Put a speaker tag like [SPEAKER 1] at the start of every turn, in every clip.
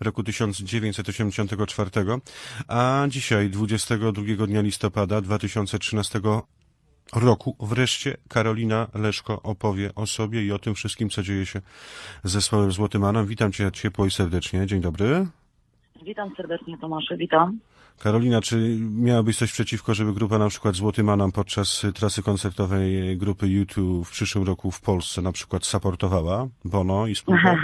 [SPEAKER 1] roku 1984, a dzisiaj, 22 dnia listopada 2013 roku, wreszcie Karolina Leszko opowie o sobie i o tym wszystkim, co dzieje się z zespołem Złotym Anem. Witam Cię ciepło i serdecznie. Dzień dobry.
[SPEAKER 2] Witam serdecznie Tomasze, witam.
[SPEAKER 1] Karolina, czy miałabyś coś przeciwko, żeby grupa na przykład Złoty Manam podczas trasy koncertowej grupy YouTube w przyszłym roku w Polsce na przykład supportowała Bono i spółkę?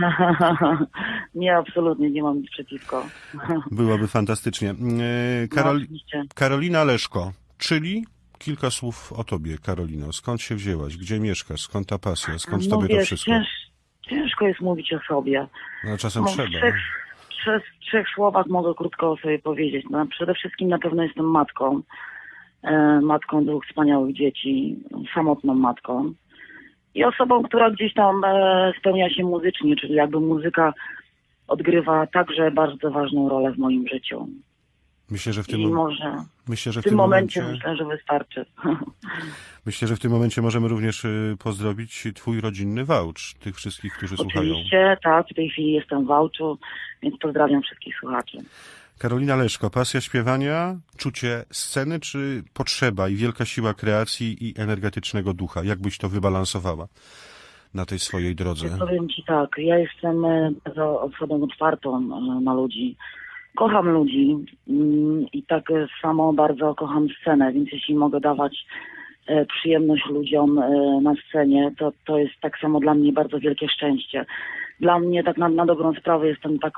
[SPEAKER 2] nie, absolutnie nie mam nic przeciwko.
[SPEAKER 1] Byłoby fantastycznie. E,
[SPEAKER 2] No,
[SPEAKER 1] Karol...
[SPEAKER 2] oczywiście.
[SPEAKER 1] Karolina Leszko, czyli kilka słów o tobie, Karolino. Skąd się wzięłaś? Gdzie mieszkasz? Skąd ta pasja? Skąd
[SPEAKER 2] no
[SPEAKER 1] tobie to wszystko?
[SPEAKER 2] cięż, ciężko jest mówić o sobie.
[SPEAKER 1] No, czasem
[SPEAKER 2] No, w
[SPEAKER 1] trzeba.
[SPEAKER 2] trzech, trzech, trzech słowach mogę krótko o sobie powiedzieć. No, przede wszystkim na pewno jestem matką. E, matką dwóch wspaniałych dzieci, samotną matką. I osobą, która gdzieś tam e, spełnia się muzycznie, czyli jakby muzyka odgrywa także bardzo ważną rolę w moim życiu.
[SPEAKER 1] Myślę, że w tym,
[SPEAKER 2] I może
[SPEAKER 1] myślę, że
[SPEAKER 2] w tym momencie
[SPEAKER 1] momencie,
[SPEAKER 2] myślę, że wystarczy.
[SPEAKER 1] myślę, że w tym momencie możemy również y, pozdrowić twój rodzinny wałcz, tych wszystkich, którzy słuchają.
[SPEAKER 2] Oczywiście, tak, w tej chwili jestem w Wałczu, więc pozdrawiam wszystkich słuchaczy.
[SPEAKER 1] Karolina Leszko, pasja śpiewania, czucie sceny, czy potrzeba i wielka siła kreacji i energetycznego ducha? Jak byś to wybalansowała na tej swojej drodze?
[SPEAKER 2] Powiem Ci tak, ja jestem e, osobą otwartą e, na ludzi. Kocham ludzi mm, i tak e, samo bardzo kocham scenę, więc jeśli mogę dawać e, przyjemność ludziom e, na scenie, to, to jest tak samo dla mnie bardzo wielkie szczęście. Dla mnie tak na, na dobrą sprawę jestem tak,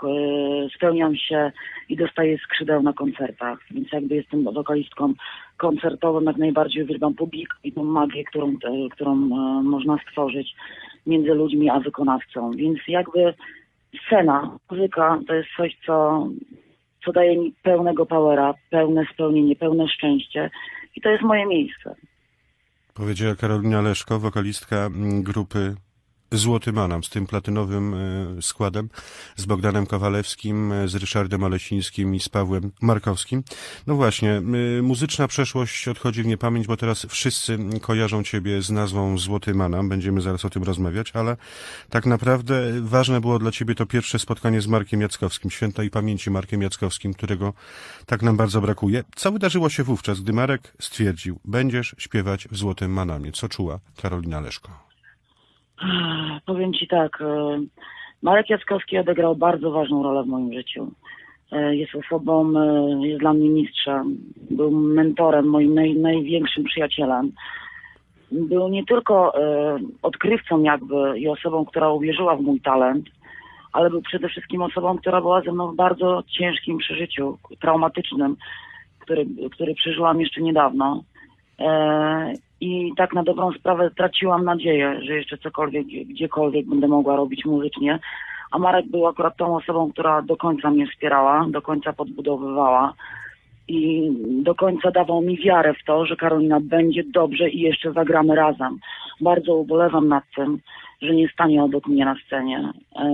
[SPEAKER 2] spełniam się i dostaję skrzydeł na koncertach, więc jakby jestem wokalistką koncertową, jak najbardziej uwielbiam publik i tą magię, którą, którą można stworzyć między ludźmi a wykonawcą. Więc jakby scena, muzyka to jest coś, co, co daje mi pełnego powera, pełne spełnienie, pełne szczęście i to jest moje miejsce.
[SPEAKER 1] Powiedziała Karolina Leszko, wokalistka mm, grupy Złoty Manam z tym platynowym e, składem, z Bogdanem Kowalewskim, e, z Ryszardem Olesińskim i z Pawłem Markowskim. No właśnie, y, muzyczna przeszłość odchodzi w niepamięć, bo teraz wszyscy kojarzą ciebie z nazwą Złoty Manam, będziemy zaraz o tym rozmawiać, ale tak naprawdę ważne było dla ciebie to pierwsze spotkanie z Markiem Jackowskim, świętej pamięci Markiem Jackowskim, którego tak nam bardzo brakuje. Co wydarzyło się wówczas, gdy Marek stwierdził, będziesz śpiewać w Złotym Manamie? Co czuła Karolina Leszko?
[SPEAKER 2] Powiem Ci tak, e, Marek Jackowski odegrał bardzo ważną rolę w moim życiu. E, Jest osobą, e, jest dla mnie mistrzem, był mentorem, moim naj, największym przyjacielem. Był nie tylko odkrywcą jakby i osobą, która uwierzyła w mój talent, ale był przede wszystkim osobą, która była ze mną w bardzo ciężkim przeżyciu, traumatycznym, który, który przeżyłam jeszcze niedawno. I tak na dobrą sprawę traciłam nadzieję, że jeszcze cokolwiek, gdziekolwiek będę mogła robić muzycznie. A Marek był akurat tą osobą, która do końca mnie wspierała, do końca podbudowywała i do końca dawał mi wiarę w to, że Karolina będzie dobrze i jeszcze zagramy razem. Bardzo ubolewam nad tym, że nie stanie obok mnie na scenie. E,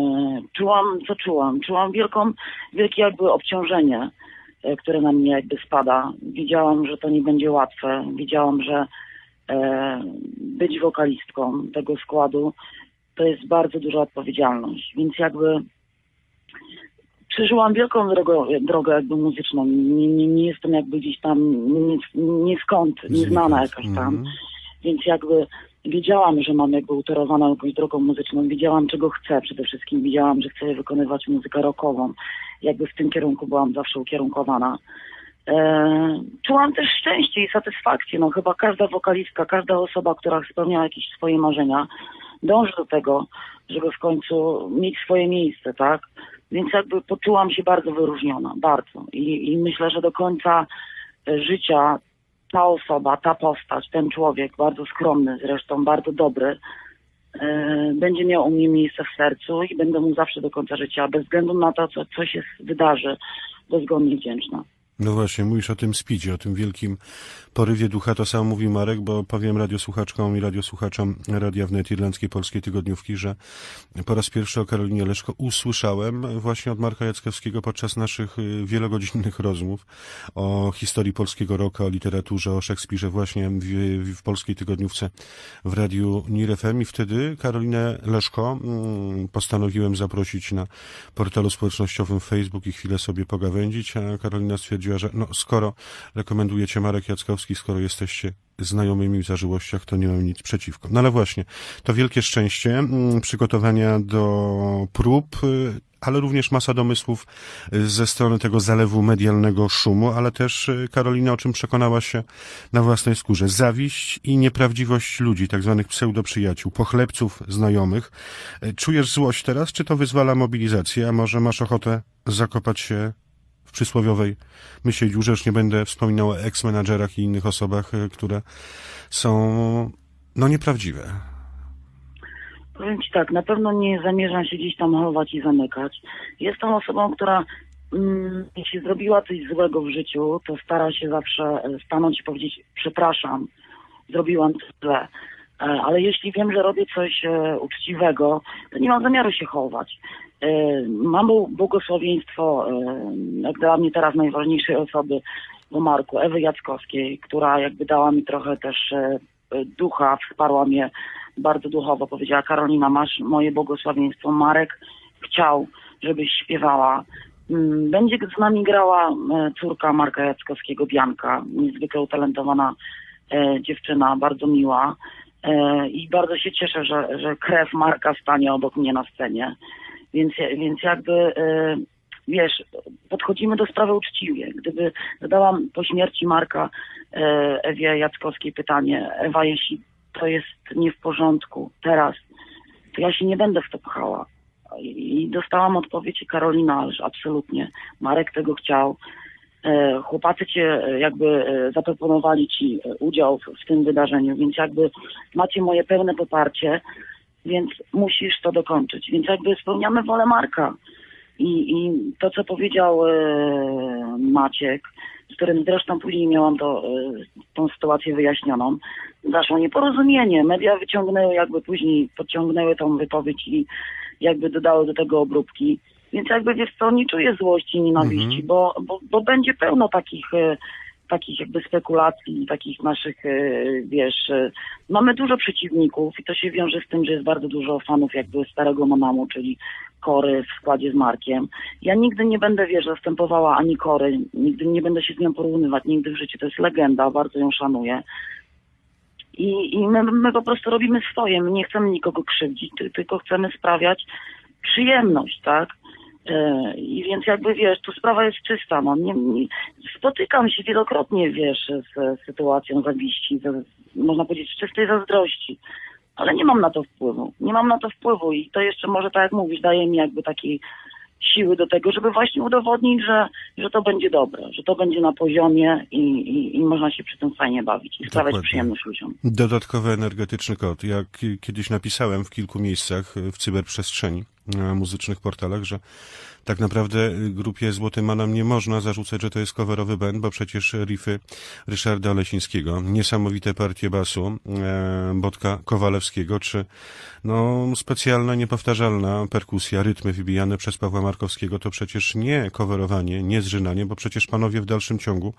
[SPEAKER 2] czułam, co czułam? Czułam wielką, wielkie jakby obciążenie, e, które na mnie jakby spada. Wiedziałam, że to nie będzie łatwe. Wiedziałam, że być wokalistką tego składu to jest bardzo duża odpowiedzialność. Więc jakby przeżyłam wielką drogę, drogę jakby muzyczną. Nie, nie, nie jestem jakby gdzieś tam nie, nie skąd, nieznana jakaś tam.
[SPEAKER 1] Mhm.
[SPEAKER 2] Więc jakby wiedziałam, że mam jakby utorowaną jakąś drogą muzyczną. Wiedziałam, czego chcę przede wszystkim. Wiedziałam, że chcę wykonywać muzykę rockową. Jakby w tym kierunku byłam zawsze ukierunkowana. E, czułam też szczęście i satysfakcję. No chyba każda wokalistka, każda osoba, która spełniała jakieś swoje marzenia, dąży do tego, żeby w końcu mieć swoje miejsce, tak? Więc jakby poczułam się bardzo wyróżniona, bardzo. I, i myślę, że do końca e, życia ta osoba, ta postać, ten człowiek, bardzo skromny zresztą, bardzo dobry, e, będzie miał u mnie miejsce w sercu i będę mu zawsze do końca życia, bez względu na to, co, co się wydarzy, dozgonnie wdzięczna.
[SPEAKER 1] No właśnie, mówisz o tym speedzie, o tym wielkim porywie ducha. To samo mówi Marek, bo powiem radiosłuchaczkom i radiosłuchaczom Radia Wnet Irlandzkiej Polskiej Tygodniówki, że po raz pierwszy o Karolinie Leszko usłyszałem właśnie od Marka Jackowskiego podczas naszych y, wielogodzinnych rozmów o historii polskiego roku, o literaturze, o Szekspirze właśnie w, w Polskiej Tygodniówce w Radiu NIR FM i wtedy Karolinę Leszko mm, postanowiłem zaprosić na portalu społecznościowym Facebook i chwilę sobie pogawędzić, a Karolina stwierdziła, że no, skoro rekomendujecie Marek Jackowski, skoro jesteście znajomymi w zażyłościach, to nie mam nic przeciwko. No ale właśnie, to wielkie szczęście, mm, przygotowania do prób, y, ale również masa domysłów y, ze strony tego zalewu medialnego szumu, ale też y, Karolina, o czym przekonała się na własnej skórze. Zawiść i nieprawdziwość ludzi, tak zwanych pseudoprzyjaciół, pochlebców, znajomych. Czujesz złość teraz, czy to wyzwala mobilizację, a może masz ochotę zakopać się w przysłowiowej myśli już nie będę wspominał o ex-menadżerach i innych osobach, y, które są, no, nieprawdziwe.
[SPEAKER 2] Powiem Ci tak, na pewno nie zamierzam się gdzieś tam chować i zamykać. Jestem osobą, która mm, jeśli zrobiła coś złego w życiu, to stara się zawsze e, stanąć i powiedzieć przepraszam, zrobiłam źle. E, Ale jeśli wiem, że robię coś e, uczciwego, to nie mam zamiaru się chować. E, Mam bł- błogosławieństwo e, jak dla mnie teraz najważniejszej osoby w Marku, Ewy Jackowskiej, która jakby dała mi trochę też e, ducha, wsparła mnie bardzo duchowo. Powiedziała Karolina, masz moje błogosławieństwo. Marek chciał, żebyś śpiewała. Mm, Będzie z nami grała córka Marka Jackowskiego, Bianka, niezwykle utalentowana dziewczyna, bardzo miła. I bardzo się cieszę, że, że krew Marka stanie obok mnie na scenie. Więc, więc jakby, e, wiesz, podchodzimy do sprawy uczciwie. Gdyby zadałam po śmierci Marka e, Ewie Jackowskiej pytanie, Ewa, jeśli to jest nie w porządku teraz, to ja się nie będę w to pchała. I dostałam odpowiedź Karolina, że absolutnie. Marek tego chciał. E, Chłopacy cię jakby zaproponowali ci udział w tym wydarzeniu, więc jakby macie moje pełne poparcie, więc musisz to dokończyć. Więc jakby spełniamy wolę Marka. I, i to, co powiedział e, Maciek, z którym zresztą później miałam to, e, tą sytuację wyjaśnioną, zaszło nieporozumienie. Media wyciągnęły jakby później, podciągnęły tą wypowiedź i jakby dodały do tego obróbki. Więc jakby wiesz co, nie czuję złości, nienawiści,
[SPEAKER 1] Mhm.
[SPEAKER 2] bo, bo, bo będzie pełno takich, e, takich jakby spekulacji, takich naszych, e, wiesz, e, mamy dużo przeciwników i to się wiąże z tym, że jest bardzo dużo fanów jakby starego Monamu, czyli Kory w składzie z Markiem. Ja nigdy nie będę, wiesz, zastępowała ani Kory, nigdy nie będę się z nią porównywać, nigdy w życiu. To jest legenda, bardzo ją szanuję. I, i my, my po prostu robimy swoje, my nie chcemy nikogo krzywdzić, ty, tylko chcemy sprawiać przyjemność, tak? E, I więc jakby wiesz, tu sprawa jest czysta. No. Nie, nie, spotykam się wielokrotnie, wiesz, z, z sytuacją zawiści, z, można powiedzieć, z czystej zazdrości, ale nie mam na to wpływu. Nie mam na to wpływu i to jeszcze może, tak jak mówisz, daje mi jakby takiej siły do tego, żeby właśnie udowodnić, że, że to będzie dobre, że to będzie na poziomie i, i, i można się przy tym fajnie bawić i sprawiać
[SPEAKER 1] Dokładnie.
[SPEAKER 2] przyjemność ludziom.
[SPEAKER 1] Dodatkowy energetyczny kod. Jak kiedyś napisałem w kilku miejscach y, w cyberprzestrzeni, muzycznych portalach, że tak naprawdę grupie Złoty Manam nie można zarzucać, że to jest coverowy band, bo przecież riffy Ryszarda Olesińskiego, niesamowite partie basu e, Botka Kowalewskiego, czy no specjalna, niepowtarzalna perkusja, rytmy wybijane przez Pawła Markowskiego, to przecież nie coverowanie, nie zżynanie, bo przecież panowie w dalszym ciągu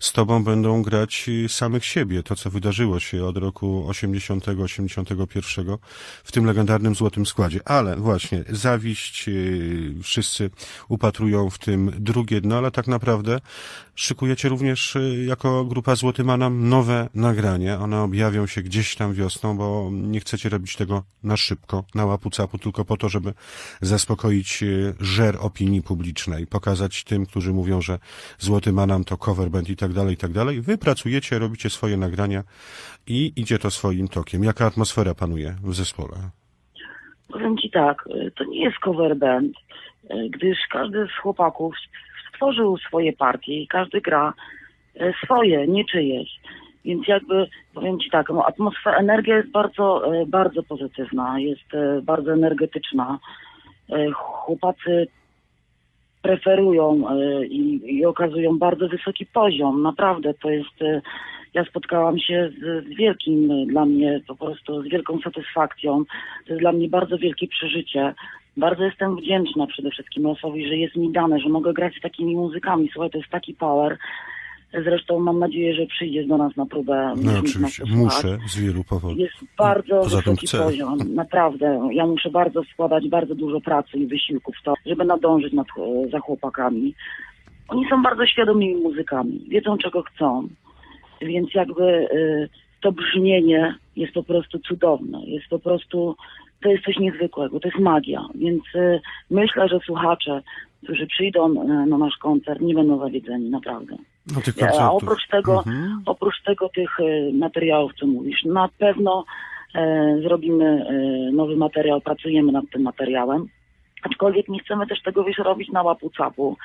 [SPEAKER 1] z tobą będą grać samych siebie, to co wydarzyło się od roku 80-81 w tym legendarnym Złotym Składzie. Ale właśnie, zawiść, yy, wszyscy upatrują w tym drugie dno, ale tak naprawdę szykujecie również yy, jako grupa Złoty Manam nowe nagrania. One objawią się gdzieś tam wiosną, bo nie chcecie robić tego na szybko, na łapu-capu, tylko po to, żeby zaspokoić yy, żer opinii publicznej, pokazać tym, którzy mówią, że Złoty Manam to cover band i tak dalej, i tak dalej. Wy pracujecie, robicie swoje nagrania i idzie to swoim tokiem. Jaka atmosfera panuje w zespole?
[SPEAKER 2] Powiem Ci tak, y, to nie jest cover band, y, gdyż każdy z chłopaków stworzył swoje partie i każdy gra y, swoje, nie czyjeś. Więc jakby, powiem Ci tak, no, atmosfera, energia jest bardzo, bardzo pozytywna, jest bardzo energetyczna. Chłopacy preferują e, i, i okazują bardzo wysoki poziom. Naprawdę to jest. Ja spotkałam się z, z wielkim dla mnie po prostu z wielką satysfakcją. To jest dla mnie bardzo wielkie przeżycie. Bardzo jestem wdzięczna przede wszystkim losowi, że jest mi dane, że mogę grać z takimi muzykami. Słuchaj, to jest taki power. Zresztą mam nadzieję, że przyjdziesz do nas na próbę.
[SPEAKER 1] No oczywiście, muszę z wielu powodów.
[SPEAKER 2] Jest bardzo
[SPEAKER 1] Poza
[SPEAKER 2] wysoki poziom, naprawdę. Ja muszę bardzo wkładać bardzo dużo pracy i wysiłku w to, żeby nadążyć nad, e, za chłopakami. Oni są bardzo świadomymi muzykami, wiedzą czego chcą, więc jakby e, to brzmienie jest po prostu cudowne, jest po prostu, to jest coś niezwykłego, to jest magia, więc e, myślę, że słuchacze, którzy przyjdą e, na nasz koncert, nie będą zawiedzeni, naprawdę.
[SPEAKER 1] No
[SPEAKER 2] A oprócz tego,
[SPEAKER 1] Mhm.
[SPEAKER 2] oprócz tego tych materiałów, co mówisz, na pewno e, zrobimy nowy materiał, pracujemy nad tym materiałem. Aczkolwiek nie chcemy też tego wiesz, robić na łapu capu.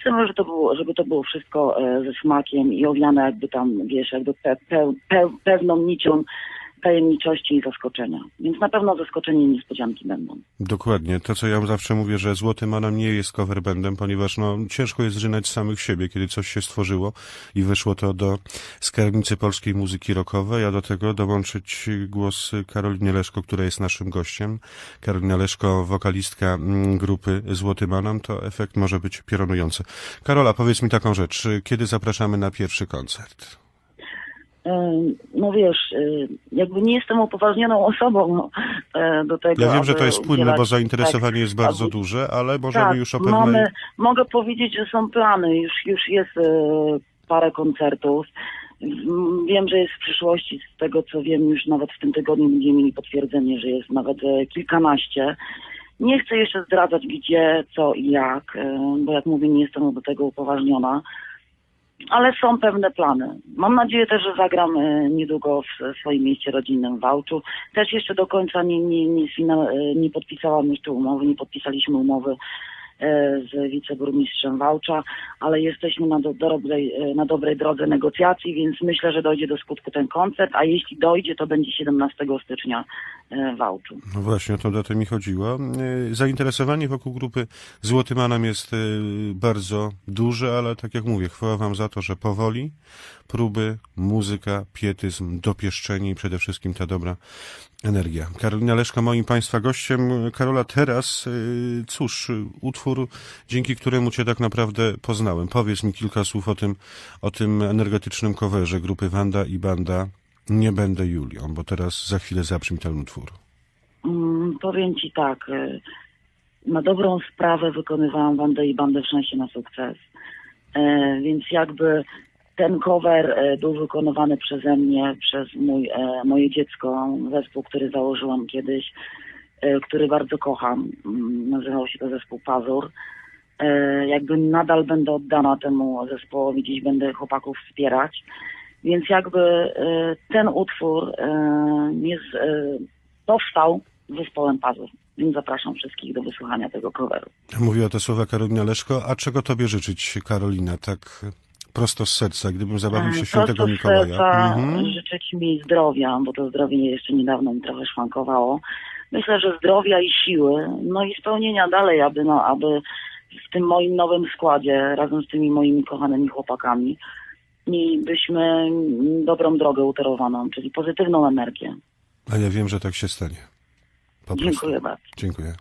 [SPEAKER 2] Chcemy, żeby to było, żeby to było wszystko e, ze smakiem i owiane jakby tam, wiesz, jakby pe, pe, pe, pewną nicią tajemniczości i zaskoczenia. Więc na pewno zaskoczenie i niespodzianki będą.
[SPEAKER 1] Dokładnie. To, co ja zawsze mówię, że Złoty Manam nie jest cover bandem, ponieważ no, ciężko jest żynać samych siebie, kiedy coś się stworzyło i wyszło to do skarbnicy polskiej muzyki rockowej, a do tego dołączyć głos Karolinie Leszko, która jest naszym gościem. Karolina Leszko, wokalistka mm, grupy Złoty Manam, to efekt może być piorunujący. Karola, powiedz mi taką rzecz. Kiedy zapraszamy na pierwszy koncert?
[SPEAKER 2] No wiesz, e, jakby nie jestem upoważnioną osobą e, do tego.
[SPEAKER 1] Ja wiem, że to jest płynne, bo zainteresowanie jest bardzo
[SPEAKER 2] aby-
[SPEAKER 1] duże, ale możemy
[SPEAKER 2] tak,
[SPEAKER 1] już o pewnej...
[SPEAKER 2] mamy, mogę powiedzieć, że są plany, już, już jest e, parę koncertów. Wiem, że jest w przyszłości, z tego co wiem, już nawet w tym tygodniu będziemy mieli potwierdzenie, że jest nawet e, kilkanaście. Nie chcę jeszcze zdradzać gdzie, co i jak, bo jak mówię, nie jestem do tego upoważniona. Ale są pewne plany. Mam nadzieję też, że zagram niedługo w swoim mieście rodzinnym w Wałczu. Też jeszcze do końca nie, nie, nie, nie podpisałam jeszcze umowy, nie podpisaliśmy umowy z wiceburmistrzem Wałcza, ale jesteśmy na, do, dobrej, e, na dobrej drodze negocjacji, więc myślę, że dojdzie do skutku ten koncert, a jeśli dojdzie, to będzie 17 stycznia e, w Wałczu.
[SPEAKER 1] No właśnie, o tą datę mi chodziło. E, Zainteresowanie wokół grupy Złoty Manam jest e, bardzo duże, ale tak jak mówię, chwała wam za to, że powoli próby, muzyka, pietyzm, dopieszczenie i przede wszystkim ta dobra energia. Karolina Leszka moim Państwa gościem. Karola, teraz, e, cóż, utwór, dzięki któremu Cię tak naprawdę poznałem. Powiedz mi kilka słów o tym, o tym energetycznym coverze grupy Wanda i Banda. Nie będę Julią, bo teraz za chwilę zabrzmi ten utwór.
[SPEAKER 2] Mm, powiem Ci tak, e, na dobrą sprawę wykonywałam Wandę i Bandę w szansie na sukces. E, więc jakby ten cover e, był wykonywany przeze mnie, przez mój, e, moje dziecko, zespół, który założyłam kiedyś, który bardzo kocham. Mm, Nazywał się to zespół Pazur. E, jakby nadal będę oddana temu zespołowi, gdzieś będę chłopaków wspierać. Więc jakby e, ten utwór e, jest, e, powstał z zespołem Pazur. Więc zapraszam wszystkich do wysłuchania tego coveru.
[SPEAKER 1] Mówiła te słowa Karolina Leszko. A czego tobie życzyć, Karolina, tak prosto z serca, gdybym zabawił się
[SPEAKER 2] E,
[SPEAKER 1] świętego
[SPEAKER 2] prosto z
[SPEAKER 1] Mikołaja?
[SPEAKER 2] serca
[SPEAKER 1] Mhm.
[SPEAKER 2] życzyć mi zdrowia, bo to zdrowie jeszcze niedawno mi trochę szwankowało myślę, że zdrowia i siły, no i spełnienia dalej, aby, no, aby w tym moim nowym składzie, razem z tymi moimi kochanymi chłopakami, mielibyśmy dobrą drogę uterowaną, czyli pozytywną energię.
[SPEAKER 1] A ja wiem, że tak się stanie.
[SPEAKER 2] Dziękuję bardzo.
[SPEAKER 1] Dziękuję.